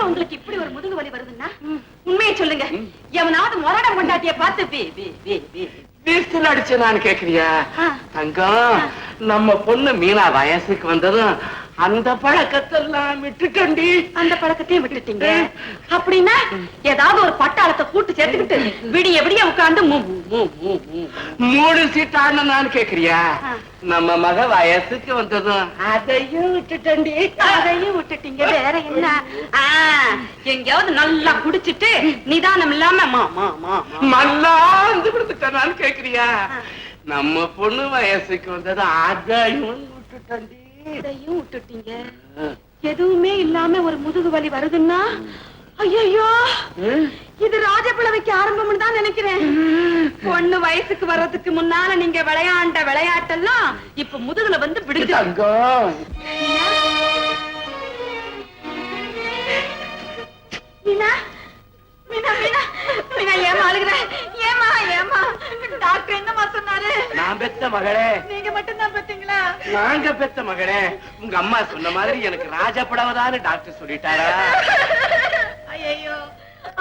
மாத்திரம் உங்களுக்கு இப்படி ஒரு முதுகு வலி வருதுன்னா? உண்மையை சொல்லுங்க. எவனாவது முரட கொண்டாட்டிய பார்த்து வீசில் அடிச்சு நான் கேக்குறியா. தங்கம் நம்ம பொண்ணு மீனா வயசுக்கு வந்ததும் அந்த பழக்கத்தெல்லாம் விட்டுட்டண்டி அந்த பழக்கத்தையும் விட்டுட்டீங்க. அப்படின்னா ஏதாவது ஒரு பட்டாளத்தை கூட்டு சேர்த்துக்கிட்டு விடிய விடிய உட்கார்ந்து மூணு சீட் ஆடணும் கேக்குறியா. நம்ம மக வயசுக்கு வந்ததும் அதையும் விட்டுட்டண்டி. அதையும் விட்டுட்டீங்க. வேற என்ன? எங்கேயாவது நல்லா குடிச்சிட்டு நிதானம் இல்லாம மா மா மா மா. மல்லாந்து கொடுத்துட்டான்னு கேக்குறியா. நம்ம பொண்ணு வயசுக்கு வந்ததும் அதையும் விட்டுட்டண்டி. இதையும் விட்டுட்டீங்க. எதுவுமே இல்லாம ஒரு முதுகு வலி வருதுன்னா? ஐயோ இது ராஜபிளவைக்கு ஆரம்பம்னு தான் நினைக்கிறேன். பொண்ணு வயசுக்கு வர்றதுக்கு முன்னால நீங்க விளையாண்ட விளையாட்டெல்லாம் இப்ப முதுகுல வந்து விடுது. தங்கம். மீனா மீனா மீனா மீனா ஏமா அழுகுற? ஏமா ஏமா டாக்டர் என்னமா சொன்னாரு? நான் பெத்த மகளே நீங்க மட்டும் தான் பார்த்தீங்களா நாங்க பெத்த மகளே உங்க அம்மா சொன்ன மாதிரி எனக்கு ராஜபடவதான்னு டாக்டர் சொல்லிட்டாரா? ஐயோ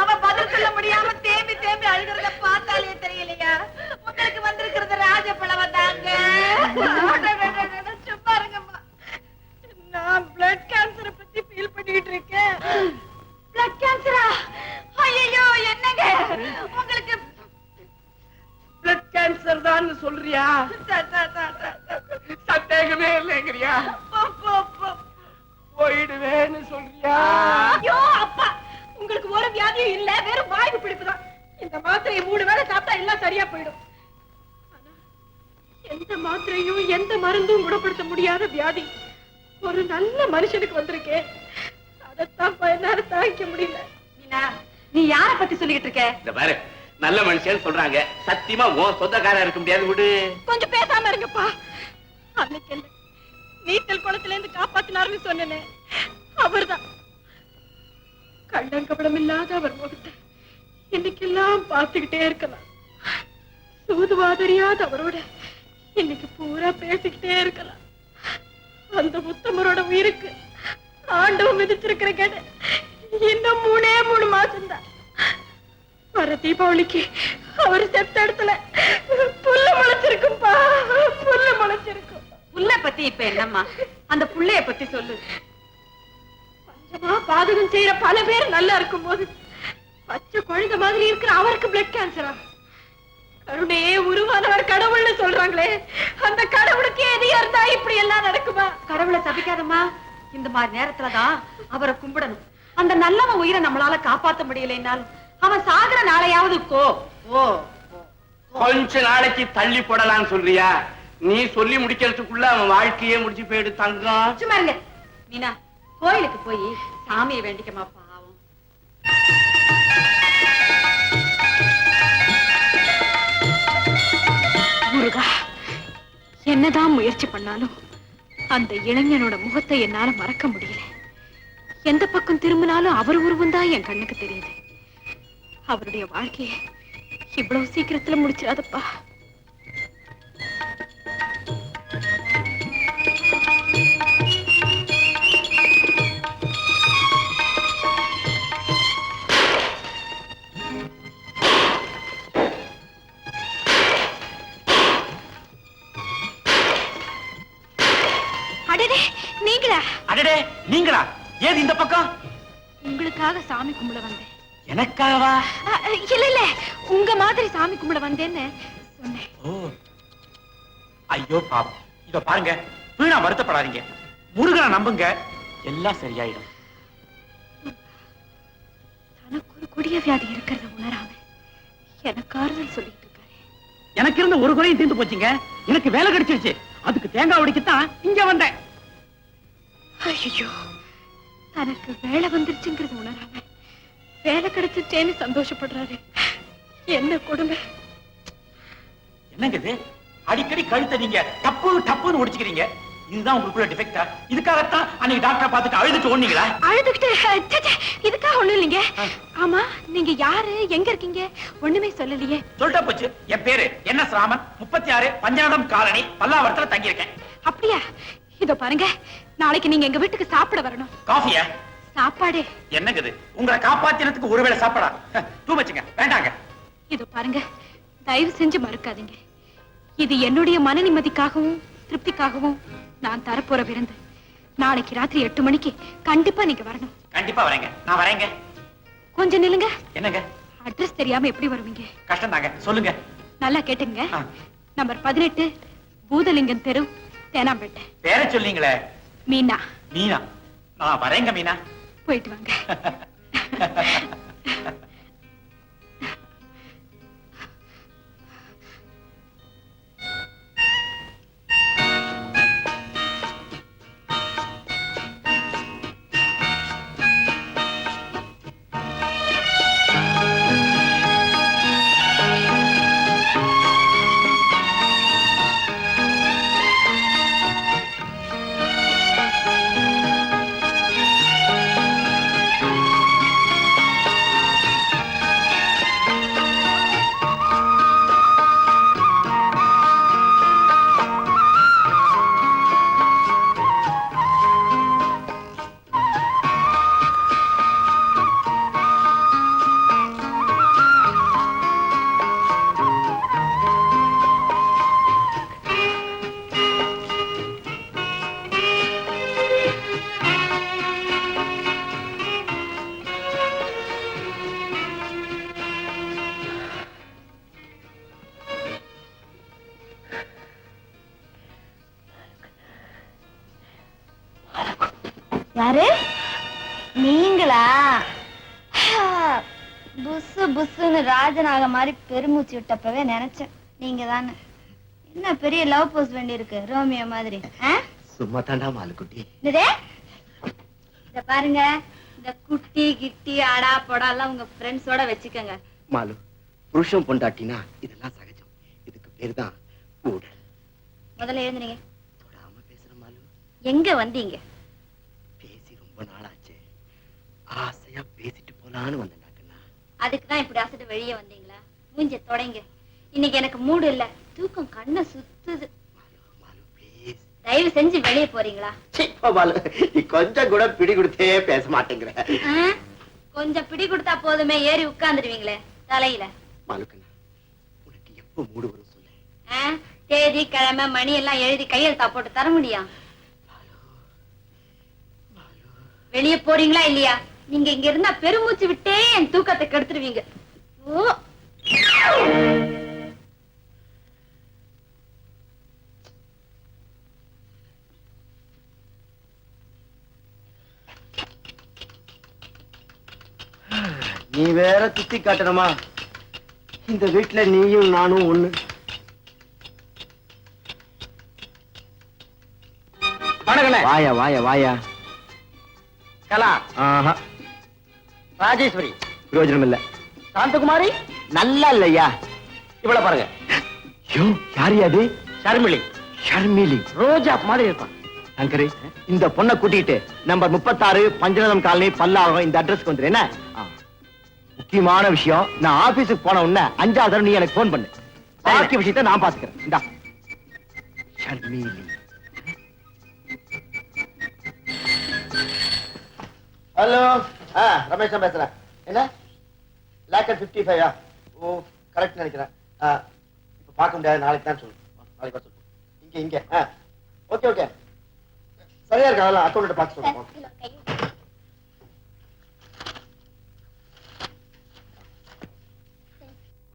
அவ பதில் சொல்ல முடியாம தேம்பி தேம்பி அழுகிறத பார்த்தாலே தெரியலையா? உங்களுக்கு வந்திருக்கிறது ராஜபழவ தாங்க. சும்மா இருங்கம்மா. நான் பிளட் கேன்சரை பத்தி ஃபீல் பண்ணிட்டு இருக்கேன். பிளட் கேன்சரா ஐயோ என்னங்க? உங்களுக்கு பிளட் கேன்சர் தான் சொல்றியா? சந்தேகமே இல்லைங்கிறியா. போயிடுவேன்னு சொல்றியா? ஐயோ அப்பா உங்களுக்கு ஒரு வியாதியும் இல்ல வெறும் வாய்வு பிடிப்புதான். இந்த மாத்திரையை மூணு வேளை சாப்பிட்டா எல்லாம் சரியா போயிடும். எந்த மாத்திரையும் எந்த மருந்தும் குணப்படுத்த முடியாத வியாதி. ஒரு நல்ல மனுஷனுக்கு வந்திருக்கேன் அதைத்தான் என்னால தாங்கிக்க முடியல. மீனா நீ யார பத்தி சொல்லிக்கிட்டு இருக்க? இந்த பாரு நல்ல மனுஷன் சொல்றாங்க. சத்தியமா உன் சொந்தக்காரா இருக்க முடியாது விடு. கொஞ்சம் பேசாம இருங்கப்பா. அன்னைக்கு என்ன? நீச்சல் குளத்துல இருந்து காப்பாத்தினாருன்னு சொன்னேனே. அவர்தான். கள்ளங்கபடம் இல்லாத அவர் முகத்தை இன்னைக்கெல்லாம் பார்த்துக்கிட்டே இருக்கலாம். சூதுவாதறியாத அவரோட இன்னைக்கு பூரா பேசிக்கிட்டே இருக்கலாம். அந்த முத்தமரோட உயிருக்கு ஆண்டவன் மிதிச்சிருக்கிற கடை இன்னும் மூணே மூணு மாசம்தான். வர தீபாவளிக்கு அவர் செத்த இடத்துல புல்லு முளைச்சிருக்கும்பா புல்லு முளைச்சிருக்கும் புள்ளை பத்தி இப்ப என்னம்மா? அந்த புள்ளைய பத்தி சொல்லு. பஞ்சமா பாதகம் செய்யற பல பேர் நல்லா இருக்கும் போது பச்சை குழந்தை மாதிரி இருக்கிற அவருக்கு பிளட் கேன்சரா கருணையே உருவானவர் கடவுள்னு சொல்றாங்களே அந்த கடவுளுக்கு எதையா இருந்தா இப்படி எல்லாம் நடக்குமா? கடவுளை சபிக்காதம்மா இந்த மாதிரி நேரத்துலதான் அவரை கும்பிடணும். அந்த நல்லவன் உயிரை நம்மளால காப்பாத்த முடியலைன்னாலும் அவன் சாகுற நாளையாவது கோ ஓ கொஞ்ச நாளைக்கு தள்ளி போடலாம்னு சொல்றியா? நீ சொல்லி முடிக்கிறதுக்குள்ள அவன் வாழ்க்கையே முடிச்சு போயிடு தங்கம் சும்மா இருங்க. மீனா கோயிலுக்கு போய் சாமியை வேண்டிக்கமா பாவம். முருகா என்னதான் முயற்சி பண்ணாலும் அந்த இளைஞனோட முகத்தை என்னால மறக்க முடியல. எந்த பக்கம் திரும்பினாலும் அவர் உருவம் தான் என் கண்ணுக்கு தெரியுது. அவருடைய வாழ்க்கையை இவ்வளவு சீக்கிரத்துல முடிச்சிடாதப்பா. அடடே நீங்களா? அடடே நீங்களா? ஏது இந்த பக்கம்? உங்களுக்காக சாமி கும்பிட வந்தேன். எனக்காவா இல்ல இல்ல உங்க மாதிரி சாமி கும்பிட வந்தேன்னு சொன்னேன். ஓ. ஐயோ பாவம். இத பாருங்க வீணா வருத்தப்படாதீங்க. முருகனை நம்புங்க எல்லாம் சரியாயிடும். தனக்கு ஒரு கொடிய வியாதி இருக்கிறத உணராம எனக்கு ஆறுதல் சொல்லிட்டு இருக்காரு. எனக்கு இருந்த ஒரு குறையும் தீர்ந்து போச்சுங்க. எனக்கு வேலை கிடைச்சிருச்சு. அதுக்கு தேங்காய் உடைக்கத்தான் இங்க வந்தேன். ஐயோ தனக்கு வேலை வந்துருச்சுங்கிறது உணராம வேலை கிடைச்சிச்சேன்னு சந்தோஷப்படுறாரு. என்ன கொடுமை? என்னங்க இது? அடிக்கடி கழுத்தை நீங்க டப்பு டப்புன்னு ஒடிச்சுக்கிறீங்க இதுதான் உங்களுக்குள்ள டிஃபெக்டா இதுக்காகத்தான் அன்னைக்கு டாக்டரை பார்த்துட்டு அழுதுட்டு ஓடுனீங்களா? அழுதுகிட்டு இதுக்காக ஒண்ணும் இல்லைங்க. ஆமா நீங்க யாரு? எங்க இருக்கீங்க? ஒண்ணுமே சொல்லலையே. சொல்லிட்டா போச்சு. என் பேரு என்ன ராமன். முப்பத்தி ஆறு பஞ்சாடம் காலனி பல்லாவரத்துல தங்கியிருக்கேன். அப்படியா? இதோ பாருங்க நாளைக்கு நீங்க எங்க வீட்டுக்கு சாப்பிட வரணும். காஃபியா? சாப்பாடே. என்னங்க இது உங்களை காப்பாத்தினதுக்கு ஒருவேளை சாப்பாடா டூ வச்சுங்க வேண்டாங்க. இது பாருங்க தயவு செஞ்சு மறுக்காதீங்க. இது என்னுடைய மன நிம்மதிக்காகவும் திருப்திக்காகவும் நான் தரப்போற விருந்து. நாளைக்கு ராத்திரி எட்டு மணிக்கு கண்டிப்பா நீங்க வரணும். கண்டிப்பா வரேங்க. நான் வரேங்க. கொஞ்சம் நில்லுங்க. என்னங்க? அட்ரஸ் தெரியாம எப்படி வருவீங்க? கஷ்டம் தாங்க சொல்லுங்க. நல்லா கேட்டுங்க. நம்பர் பதினெட்டு பூதலிங்கம் தெரு தேனாம்பேட்டை. பேர சொல்லீங்களே மீனா. மீனா? நான் வரேங்க மீனா. போயிட்டு வாங்க. யாரு? நீங்களா? புசு புசுன்னு ராஜநாக மாதிரி பெருமூச்சு விட்டப்பவே நினைச்சேன். நீங்க தானே என்ன பெரிய லவ் போஸ்ட் வேண்டி இருக்கு ரோமியோ மாதிரி? சும்மா தாண்டா மாலுக்குட்டி? இத பாருங்க இந்த குட்டி கிட்டி அடா பொடா எல்லாம் உங்க ஃப்ரெண்ட்ஸோட வச்சுக்கோங்க. மாலு புருஷன் பொண்டாட்டினா இதெல்லாம் சகஜம். இதுக்கு பேர் தான் முதல்ல எழுந்துனீங்க தொடாம பேசுற மாலு. எங்க வந்தீங்க? ஆசையா பேசிட்டு போலான்னு வந்தேன் டாக்டர்னா. அதுக்கு தான் இப்படி அசட்டு வெளியே வந்தீங்களா? மூஞ்ச தொடங்க. இன்னைக்கு எனக்கு மூடு இல்ல. தூக்கம் கண்ணை சுத்துது. தயவு செஞ்சு வெளியே போறீங்களா? கொஞ்சம் கூட பிடி கொடுத்தே பேச மாட்டேங்கிற? கொஞ்சம் பிடி கொடுத்தா போதுமே ஏறி உட்கார்ந்துருவீங்களே தலையில. உனக்கு எப்போ மூடு வரும் சொல்லு? தேதி கிழமை மணி எல்லாம் எழுதி கையெழுத்தா போட்டு தர முடியும் வெளியே போறீங்களா இல்லையா? நீங்க இங்க இருந்தா பெருமூச்சு விட்டே என் தூக்கத்தை கெடுத்துருவீங்க. ஓ. நீ வேற சுத்தி காட்டணுமா? இந்த வீட்டுல நீயும் நானும் ஒண்ணு. வாயா வாயா வாயா. கலா. ஆஹா. ராஜேஸ்வரி. பிரயோஜனம் இல்ல சாந்தகுமாரி? நல்லா இல்லையா? இவ்வளவு பாருங்க. ஐயோ யாரு அது? ஷர்மிளி. ஷர்மிலி ரோஜா மாதிரி இருப்பான். சங்கரி இந்த பொண்ணை கூட்டிட்டு நம்பர் முப்பத்தாறு பஞ்சநதம் காலனி பல்லாவரம் இந்த அட்ரஸ்க்கு வந்துரு என்ன. முக்கியமான விஷயம் நான் ஆபீஸுக்கு போன உடனே அஞ்சாவது தடவை நீ எனக்கு போன் பண்ணு. பாக்கி விஷயத்தை நான் பாத்துக்கிறேன். இந்தா. ஷர்மிலி ஹலோ. ரமேஷ் தான் பேசுறேன். என்ன? லேக் அண்ட் ஃபிஃப்டி ஃபைவா ஓ கரெக்ட் நினைக்கிறேன் இப்போ பார்க்க முடியாது நாளைக்கு தான் சொல்லு. நாளைக்கு சொல்லு. இங்கே இங்கே. ஆ ஓகே ஓகே. சரியா இருக்கா? அதெல்லாம் அக்கௌண்ட் பார்த்து சொல்லுங்க.